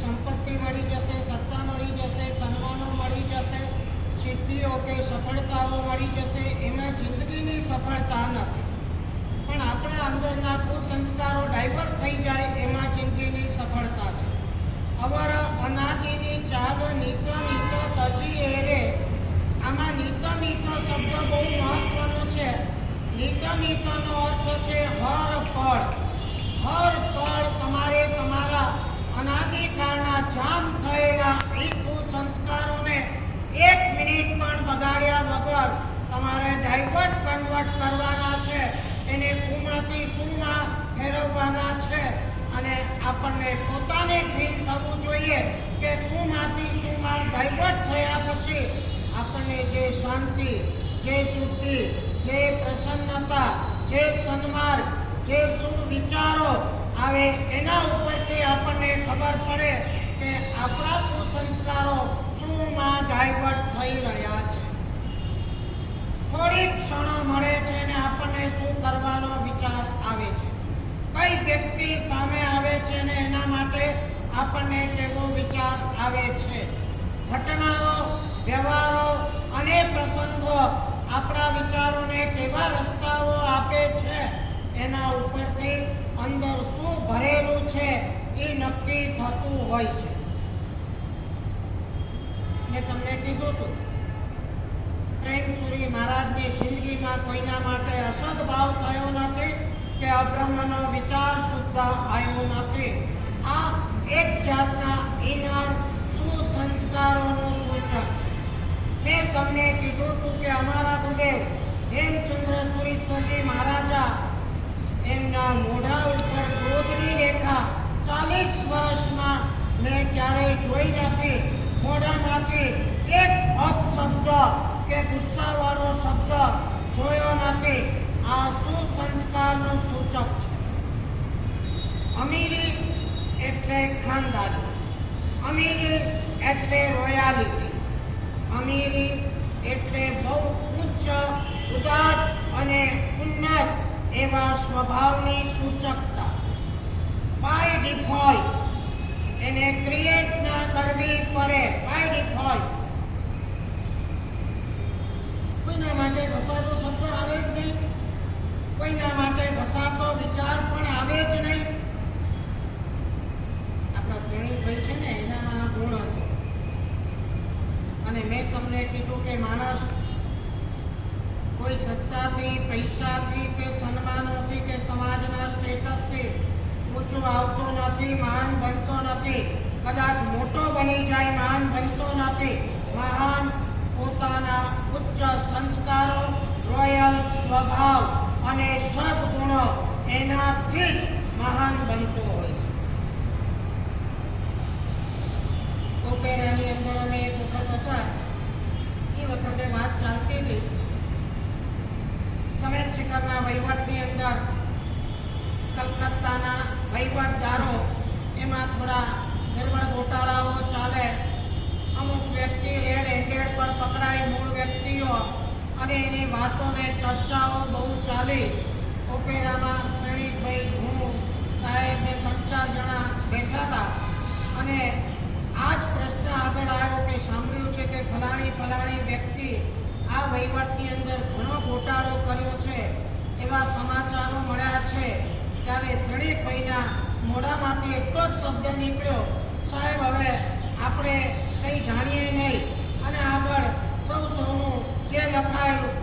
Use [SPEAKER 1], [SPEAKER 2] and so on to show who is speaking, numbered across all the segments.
[SPEAKER 1] સંપત્તિ મળી જશે, સત્તા મળી જશે, સન્માનો મળી જશે, સિદ્ધિઓ કે સફળતાઓ મળી જશે, એમાં જિંદગીની સફળતા નથી. પણ આપણા અંદરના કુસંસ્કારો ડાયવર્ટ થઈ જાય, એમાં જિંદગીની સફળતા છે. અમારા અનાદિની ચાલ નીતો નીતો તજી એરે. આમાં નીતો નીતો શબ્દ બહુ મહત્વનો છે. નીતો નીતોનો અર્થ છે હર પળ હર પળ જામ થયેલા એ કુસંસ્કારોને એક મિનિટ પણ બગાડ્યા વગર તમારે ડાયવર્ટ કન્વર્ટ કરવાના છે. એને કુમાંથી સુમાં ફેરવવાના છે. અને આપણને પોતાને ફીલ થવું જોઈએ કે કુમાંથી સુમાં ડાયવર્ટ થયા પછી આપણને જે શાંતિ, જે શુદ્ધિ, જે પ્રસન્નતા, જે સન્માર્ગ, જે સુવિચારો આવે એના ઉપરથી આપણને ખબર પડે કે આપણા કુસંસ્કારો શુંમાં ડાયવર્ટ થઈ રહ્યા છે. થોડી ક્ષણો મળે છે ને આપણને શું કરવાનો વિચાર આવે છે. કઈ વ્યક્તિ સામે આવે છે ને એના માટે આપણને કેવો વિચાર આવે છે. ઘટનાઓ, વ્યવહારો અને પ્રસંગો આપણા વિચારોને કેવા રસ્તાઓ આપે છે, એના ઉપરથી અંદર શું ભરેલું છે એ નક્કી થતું હોય છે. મેં તમને કીધું હતું પ્રેમસુરી મહારાજની જિંદગીમાં કોઈના માટે અસદ ભાવ થયો નથી કે અબ્રહ્મનો વિચાર સુદ્ધા આવ્યો નથી. આ એક જાતના ઇનર સુસંસ્કારોનું સૂચક મેં તમને કીધું હતું કે અમારા ગુરુદેવ હેમચંદ્ર સુરીશ્વરજી મહારાજા એમના મોઢા ઉપર ક્રોધની રેખા ચાલીસ વર્ષમાં મેં ક્યારેય જોઈ નથી. મોઢામાંથી એક અપશબ્દ કે ગુસ્સાવાળો શબ્દ જોયો નથી. આ સુસંસ્કારનું સૂચક છે. અમીરી એટલે ખાનદાની. અમીરી એટલે રોયાલિટી. અમીરી એટલે બહુ ઉચ્ચ, ઉદાર અને ઉન્નત એવા સ્વભાવની સૂચકતા. બાય ડિફોલ્ટ એને ક્રિએટ ના કરવી પડે બાય ડિફોલ્ટ કોઈના માટે ઘસાતો શબ્દ આવે જ નહીં. કોઈના માટે ઘસાતો વિચાર પણ આવે જ નહીં. આપણા શ્રેણીભાઈ છે ને, એનામાં આ ગુણ હતો. અને મેં તમને કીધું કે માણસ કોઈ સત્તાથી, પૈસાથી કે સન્માનોથી કે સમાજના સ્ટેટસથી ઊંચો આવતો નથી મહાન બનતો નથી. કદાચ મોટો બની જાય મહાન બનતો નથી. મહાન પોતાના ઉચ્ચ સંસ્કારો, રોયલ સ્વભાવ અને સદગુણો એનાથી જ મહાન બનતો હોય ઓપેરાની અંદર અમે એક વખત હતા. એ વખતે વાત ચાલતી હતી. સમેત શિખરના વહીવટની અંદર કલકત્તાના વહીવટદારો, એમાં થોડા નિર્મળ ગોટાળાઓ ચાલે. અમુક વ્યક્તિ રેડ હેન્ડેડ પર પકડાય મૂળ વ્યક્તિઓ અને એની વાતોને ચર્ચાઓ બહુ ચાલી. ઓપેરામાં શ્રેણીભાઈ હું સાહેબ ને ત્રણ ચાર જણા બેઠા હતા. અને આ જ પ્રશ્ન આગળ આવ્યો કે સાંભળ્યું છે કે ફલાણી ફલાણી વ્યક્તિ આ વહીવટની અંદર ઘણો ગોટાળો કર્યો છે એવા સમાચારો મળ્યા છે ત્યારે શ્રેણીભાઈના મોઢામાંથી એટલો જ શબ્દ નીકળ્યો, સાહેબ, હવે આપણે કંઈ જાણીએ નહીં. અને આગળ સૌ સૌનું જે લખાયેલું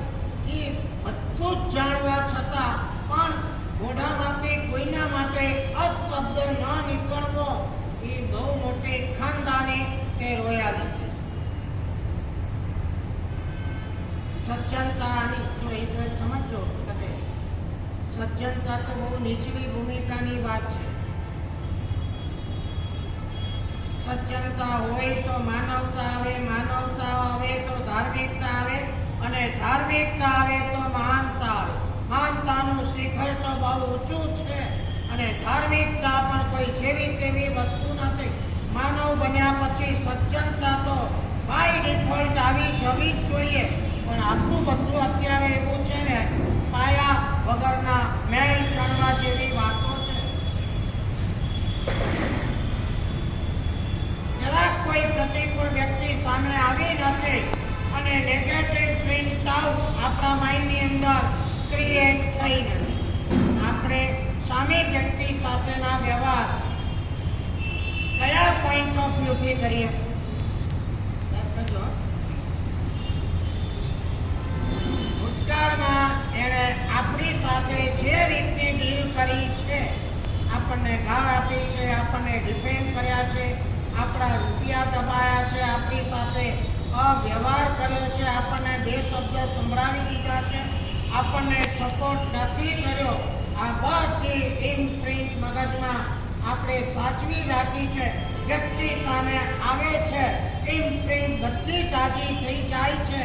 [SPEAKER 1] એ બધું જ જાણવા છતાં પણ મોઢામાંથી કોઈના માટે અપશબ્દ ન નીકળવો એ બહુ મોટી ખાનદાની તે રોયા લીધી સજ્જનતાની જો એક સમજો સજ્જનતા તો બહુ નીચલી ભૂમિકાની વાત છે. સજ્જનતા હોય તો માનવતા આવે માનવતા આવે તો ધાર્મિકતા આવે અને ધાર્મિકતા આવે તો મહાનતા આવે. મહાનતાનું શિખર તો બહુ ઊંચું છે અને ધાર્મિકતા પણ કોઈ જેવી તેવી વસ્તુ નથી. માનવ બન્યા પછી સજ્જનતા તો બાય ડિફોલ્ટ આવી જવી જ જોઈએ. પણ આપણું બધું અત્યારે એવું છે ને, પાયા વગરના મેળ ચણવા જેવી વાતો છે પ્રતિકૂળ વ્યક્તિ સામે નથી અને નેગેટિવ પ્રિન્ટ આઉટ આપણા માઇન્ડની અંદર ક્રિએટ થઈ નથી. આપણે સામે વ્યક્તિ સાથેના વ્યવહાર કયા પોઈન્ટ ઓફ વ્યૂથી કરીએ. ભૂતકાળમાં એણે આપણી સાથે જે રીતની ડીલ કરી છે, આપણને ગાળ આપી છે, આપણને ડિફેમ કર્યા છે, આપણા રૂપિયા દબાયા છે, આપણી સાથે અવ્યવહાર કર્યો છે. આપણને બે શબ્દો સંભળાવી દીધા છે. આપણને સપોર્ટ નથી કર્યો. આ બધી ઇમ્પ્રિન્ટ મગજમાં આપણે સાચવી રાખી છે. વ્યક્તિ સામે આવે છે. ઇમ્પ્રિન્ટ બધી તાજી થઈ જાય છે.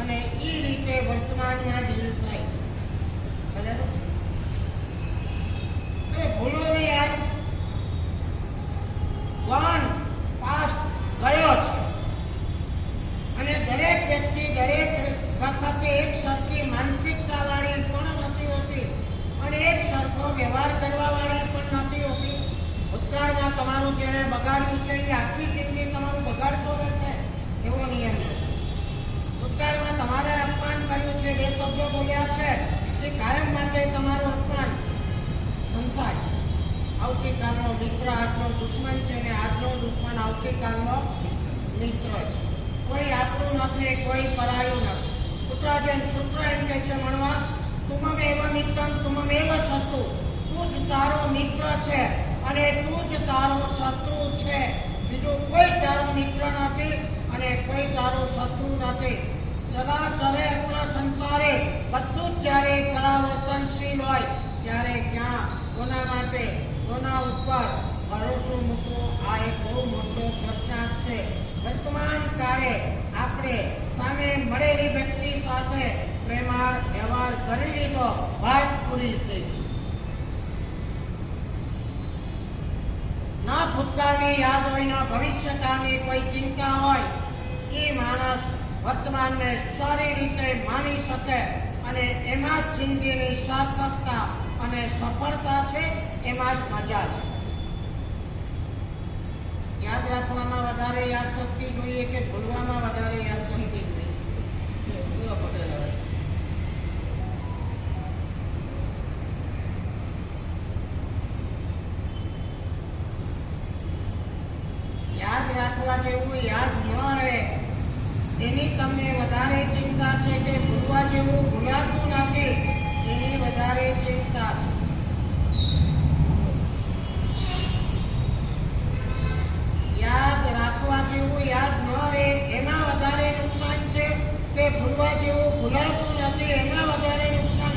[SPEAKER 1] અને એ રીતે વર્તમાનમાં ડીલ થાય છે. બરાબર અરે ભૂલો ને યાર વન પાસ્ટ ગયો છે અને દરેક વ્યક્તિ દરેક વખતે એક સરખી માનસિકતા વાળી પણ નથી હોતી અને એક સરખો વ્યવહાર કરવા વાળી પણ નથી હોતી ભૂતકાળમાં તમારું જેણે બગાડ્યું છે એ આખી જિંદગી તમારું બગાડતો રહેશે એવો નિયમ છે ભૂતકાળમાં તમારે અપમાન કર્યું છે બે શબ્દો બોલ્યા છે તે કાયમ માટે તમારું અપમાન સંસાર છે આવતીકાલનો મિત્ર આજનો દુશ્મન છે ને આજનો દુશ્મન આવતીકાલનો મિત્ર છે. કોઈ આપણું નથી, કોઈ પરાયું નથી. પુત્રાજન સૂત્ર એમ કહે છે મણવા તુમમ એવ મિત્રમ તુમમ એવ શત્રુ તું જ તારો મિત્ર છે અને તું જ તારો શત્રુ છે. બીજું કોઈ તારો મિત્ર નથી અને કોઈ તારો શત્રુ નથી. જરા ચરે અત્ર સંસારે બધું જ જ્યારે પરાવર્તનશીલ હોય, ત્યારે ક્યાં? કોના માટે? કોના ઉપર ભરોસો મૂકવો આ એક બહુ મોટો પ્રશ્નાર્થ છે. વર્તમાન કાળે આપણે સામે મળેલી વ્યક્તિ સાથે પ્રેમાળ વ્યવહાર કરી લીધો, વાત પૂરી થઈ ના ભૂતકાળની યાદ હોય, ના ભવિષ્યકાળની કોઈ ચિંતા હોય, એ માણસ વર્તમાનને સારી રીતે માની શકે અને એમાં જ જિંદગીની સાર્થકતા અને સફળતા છે. એમાં જ મજા છે. યાદ રાખવામાં વધારે યાદ શક્તિ જોઈએ કે ભૂલવામાં વધારે યાદ શક્તિ જોઈએ? યાદ રાખવા જેવું યાદ ન રહે. એની તમને વધારે ચિંતા છે કે ભૂલવા જેવું ભૂલાતું નથી એની વધારે ચિંતા છે યાદ રાખવા જેવું યાદ ન રહે એમાં વધારે નુકસાન છે કે જેવું ભૂલાતું નથી એમાં વધારે નુકસાન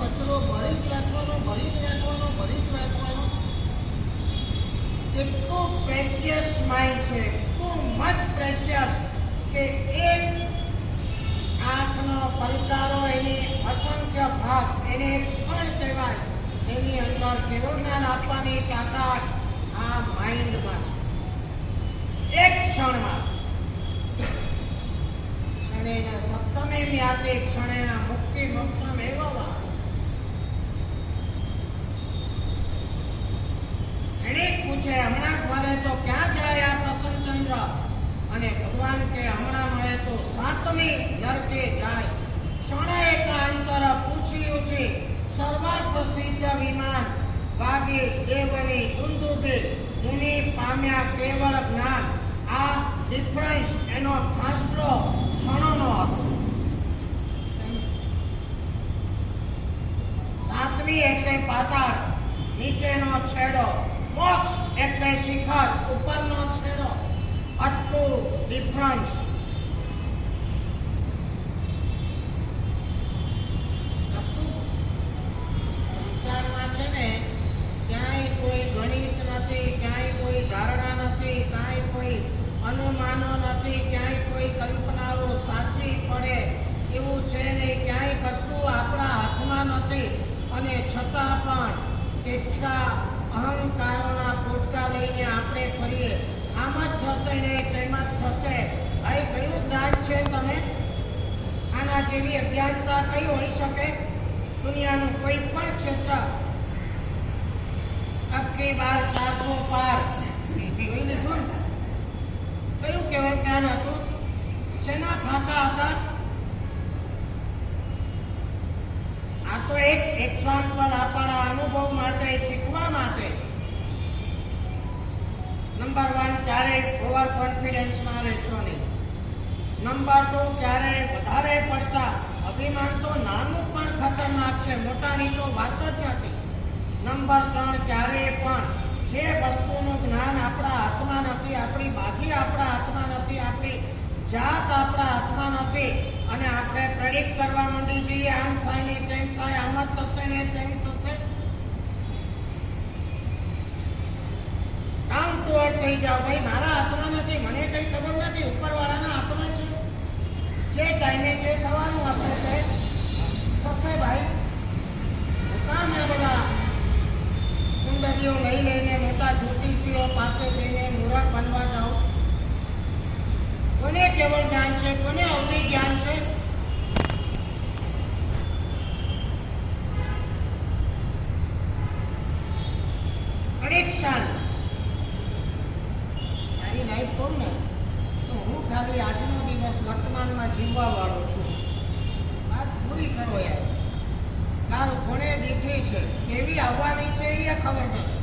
[SPEAKER 1] કચરો ભરી જ રાખવાનો, ભરી જ રાખવાનો, ભરી જ રાખવાનો. એટલું પ્રેશિયસ માઇન્ડ છે, એટલું મચ પ્રેશિયસ કે એક આંખનો પલકારો એની અસંખ્ય ભાગ, એને ક્ષણ કહેવાય, એની અંદર કેવું જ્ઞાન આપવાની તાકાત આ માઇન્ડમાં છે. ભગવાન કે, હમણાં મળે તો સાતમી નરકે જાય. ક્ષણે એકાંતર પૂછી ઉછી સર્વાર્થ સિદ્ધ વિમાન વાગી દેવની દુંદુભી મુનિ પામ્યા કેવળ જ્ઞાન. આ ડિફરન્સ એનો ફાંસલો ક્ષણોનો હતો. સાતમી એટલે પાતાળ, નીચેનો છેડો, મોક્ષ એટલે શિખર, ઉપરનો છેડો. આટલું ડિફરન્સ. સંસારમાં છે ને નથી, ક્યાંય કોઈ ધારણા નથી ક્યાંય કોઈ અનુમાનો નથી, ક્યાંય કોઈ કલ્પનાઓ સાચી પડે એવું છે નહીં ક્યાંય કશું આપણા હાથમાં નથી. અને છતાં પણ કેટલા અહંકારોના પોટકા લઈને આપણે ફરીએ. આમ જ થશે ને તેમ જ થશે. અહીં કયું જ્ઞાન છે તમે? આના જેવી અજ્ઞાનતા કઈ હોઈ શકે? દુનિયાનું કોઈ પણ ક્ષેત્ર નંબર વન ક્યારેય ઓવર કોન્ફિડન્સમાં રહેશો નંબર ટુ ક્યારેય વધારે પડતા અભિમાન તો નાનું પણ ખતરનાક છે, મોટાની તો વાત જ નથી. નંબર ત્રણ ક્યારેય પણ જે વસ્તુનું જ્ઞાન આપણા હાથમાં નથી, આપણી બાજી આપણા હાથમાં નથી, આપણી જાત આપણા હાથમાં નથી અને આપણે પ્રેડિક્ટ કરવા માંડી જઈએ, આમ થાય ને તેમ થાય, આમ જ થશે ને તેમ થશે. ડાઉન ટુ થઈ જાઓ, ભાઈ, મારા હાથમાં નથી, મને કઈ ખબર નથી, ઉપરવાળાના હાથમાં છે. જે ટાઈમે જે થવાનું હશે તે થશે ભાઈ. કામ આ બધા કુંડલીઓ લઈ લઈને મોટા જ્યોતિષીઓ પાસે જઈને મૂરખ બનવા જાઉં કોને કેવળ જ્ઞાન છે કોને અવધિ જ્ઞાન છે પ્રિડિક્શન મારી લાઈફ કહું ને તો હું ખાલી આજનો દિવસ વર્તમાનમાં જીવવા વાળો છું વાત પૂરી કરો યાર કાલ કોને દીધી છે કેવી આવવાની છે એ ખબર નથી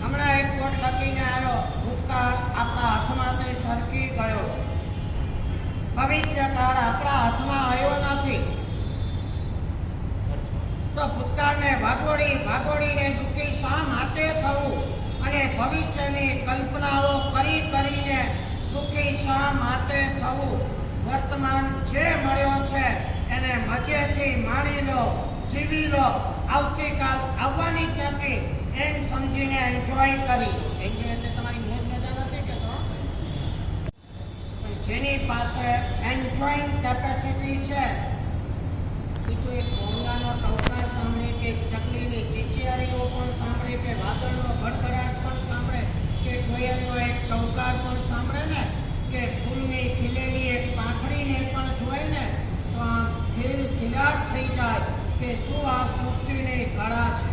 [SPEAKER 1] હમણાં એક કોટ લખીને આવ્યો ભૂતકાળ આપણા હાથમાંથી સરકી ગયો ભવિષ્યકાળ આપણા હાથમાં આવ્યો નથી. તો ભૂતકાળને ભાગોડી ભાગોડીને દુઃખી શા માટે થવું? અને ભવિષ્યની કલ્પનાઓ કરી કરીને દુઃખી શા માટે થવું? વર્તમાન જે મળ્યો છે, એને મજેથી માણી લો, જીવી લો. આવતીકાલ આવવાની જ નથી એમ સમજીને એન્જોય કરી. એન્જોય એટલે તમારી મોજ મજા નથી કે તો પણ જેની પાસે એન્જોઈંગ કેપેસિટી છે. એ એક કોરોનાનો ટવકાર સાંભળે કે ચકલીની ચીચિયારીઓ પણ સાંભળે કે વાદળનો ગડગડાટ પણ સાંભળે કે કોયલનો એક ટવકાર પણ સાંભળે ને કે ફૂલની ખીલેલી એક પાંખડીને પણ જોઈ ને તો આમ ખીલ ખીલાટ થઈ જાય કે શું આ સૃષ્ટિની કળા છે?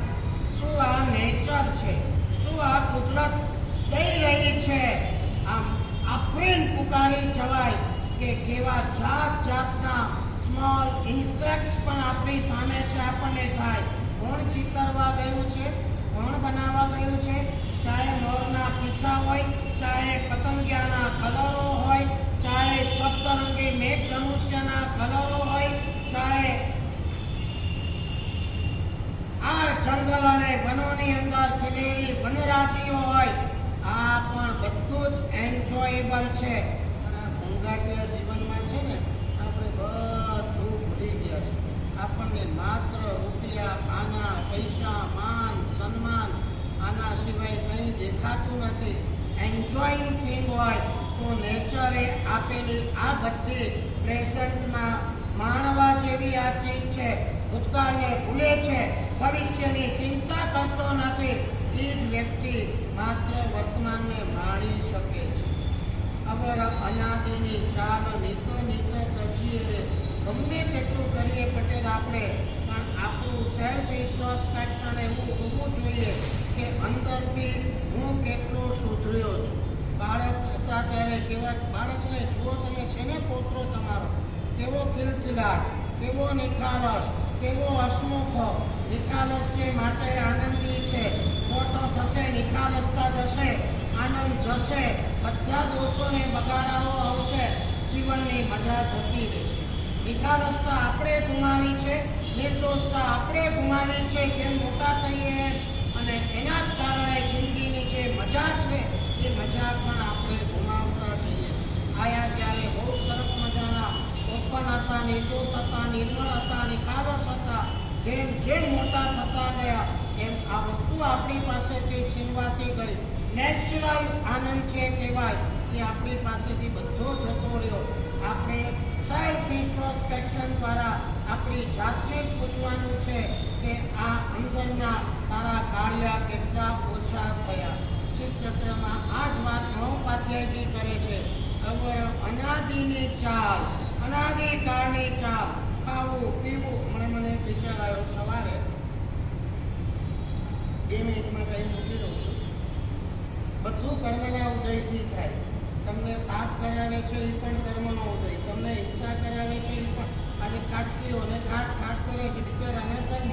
[SPEAKER 1] શું આ નેચર છે શું આ કુદરત દઈ રહી છે આમ આફરીન પુકારી જવાય કે કેવા જાત જાતના સ્મોલ ઇન્સેક્ટ્સ પણ આપણી સામે છે, આપણને થાય. કોણ ચિતરવા ગયું છે કોણ બનાવવા ગયું છે. ચાહે મોરના પીછા હોય, ચાહે પતંગિયાના કલરો હોય, ચાહે સપ્તરંગી મેઘ ધનુષ્યના કલરો હોય, ચાહે આ જંગલ અને વનોની અંદર ખીલેલી વનરાજીઓ હોય, આ પણ બધું જ એન્જોયેબલ છે. તો નેચરે આપેલી આ બધી પ્રેઝન્ટમાં માણવા જેવી આ ચીજ છે. ભૂતકાળને ભૂલે છે. ભવિષ્યની ચિંતા કરતો નથી. એ જ વ્યક્તિ માત્ર છે અવર અનાદિની ચાલ નીતો નીતો તજીએ રે. ગમે તેટલું કરીએ પટેલ આપણે, પણ આપણું સેલ્ફ ઇન્ટ્રોસ્પેક્શન એવું હોવું જોઈએ કે અંદરથી હું કેટલો સુધર્યો છું. બાળક હતા ત્યારે કેવા બાળકને જુઓ તમે છે ને પોતરો તમારો? કેવો ખિલખિલાટ, કેવો નિખાલસ, કેવો હસમુખ. નિખાલસ છે માટે આનંદી છે. મોટો થશે, નિખાલસતા જશે, આનંદ જશે. બધા દોષોને બગાડાવો આવશે, જીવનની મજા જતી રહેશે. નિખાલસતા આપણે ગુમાવી છે, નિર્દોષતા આપણે ગુમાવી છે, જેમ મોટા થઈએ અને એના જ કારણે જિંદગીની જે મજા છે, એ મજા પણ આપણે ગુમાવતા જઈએ. આયા ત્યારે બહુ સરસ મજાના ઓપન હતા, નિર્દોષ હતા, નિર્મળ હતા, નિખાલસ હતા. જેમ જેમ મોટા થતા ગયા, એમ આ વસ્તુ આપણી પાસેથી છીનવાતી ગઈ. નેચરલ આનંદ છે કહેવાય એ આપણી પાસેથી બધો જતો રહ્યો. આપણે સેલ્ફ ઇન્ટ્રોસ્પેક્શન દ્વારા આપણી જાતને જ પૂછવાનું છે કે આ અંદરના તારા કાળિયા કેટલા ઓછા થયા. શિવચક્રમાં આ જ વાત મહોપાધ્યાયજી કરે છે. અવર અનાદિની ચાલ અનાદિકાળની ચાલ, ખાવું, પીવું. હમણાં મને વિચાર આવ્યો સવારે. બે મિનિટમાં કહી મૂકી બધું કર્મના ઉદયથી થાય. તમને પાપ કરાવે છે એ પણ કર્મનો ઉદય. તમને હિંસા કરાવે છે એ પણ. આજે ખાટતીઓને ખાટ ખાટ કરે છે બિચારાના કર્મ.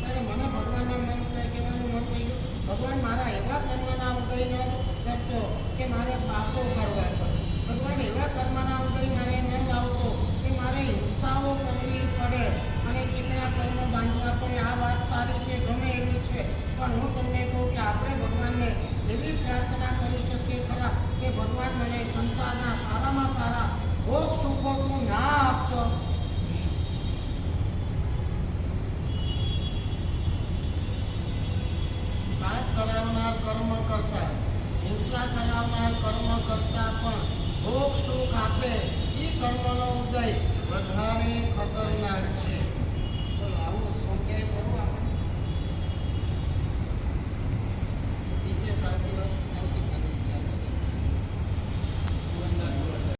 [SPEAKER 1] ત્યારે મને ભગવાનના મન કહેવાનું મન થઈ ગયું? ભગવાન મારા એવા કર્મના ઉદય ન કરતો કે મારે પાપો કરવા પડે. ભગવાન એવા કર્મના ઉદય મારે ન લાવતો કે મારે હિંસાઓ કરવી પડે અને ચીકણા કર્મ બાંધવા પડે. આ વાત સારી છે, ગમે એવી છે. પણ હું તમને કહું કે આપણે ભગવાનને એવી પ્રાર્થના કરી શકીએ ખરા કે ભગવાન મને સંસારના સારામાં સારા ભોગ સુખો તું ના આપતો. કરાવનાર કર્મ કરતા, હિંસા કરાવનાર કર્મ કરતા પણ ભોગ સુખ આપે એ કર્મનો ઉદય વધારે ખતરનાક છે.